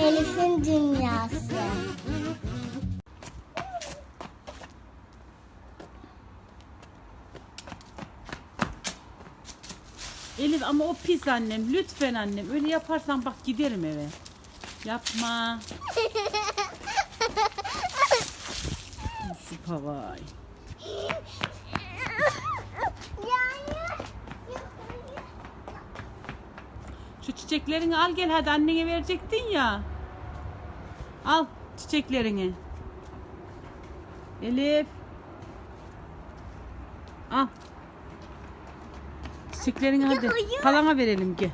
Elif'in dünyası. Elif ama o pis annem. Lütfen annem. Öyle yaparsan bak giderim eve. Yapma. Süper vay. Şu çiçeklerini al gel hadi annene verecektin ya. Al çiçeklerini. Elif. Al. Çiçeklerini hadi. hayır. Halana verelim ki.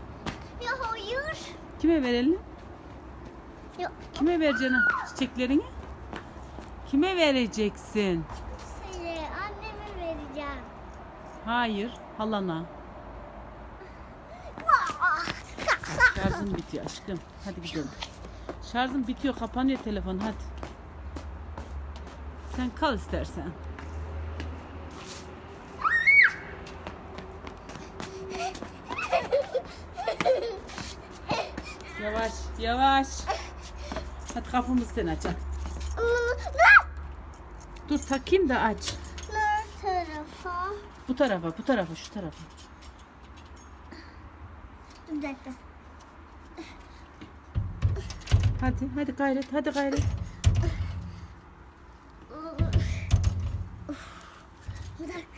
Ya hayır. Kime verelim? Ya Kime vereceksin çiçeklerini? Kime vereceksin? seni anneme vereceğim. Hayır, halana. Şarjın bitiyor aşkım. Hadi gidelim. Şarjın bitiyor, kapanıyor telefon hadi. Sen kal istersen. Yavaş, yavaş. Hadi kapımızı sen aç. Dur takayım da aç. Ne tarafa? Bu tarafa, bu tarafa, şu tarafa. Bir dakika. Hadi, hadi gayret, hadi gayret. Bir dakika.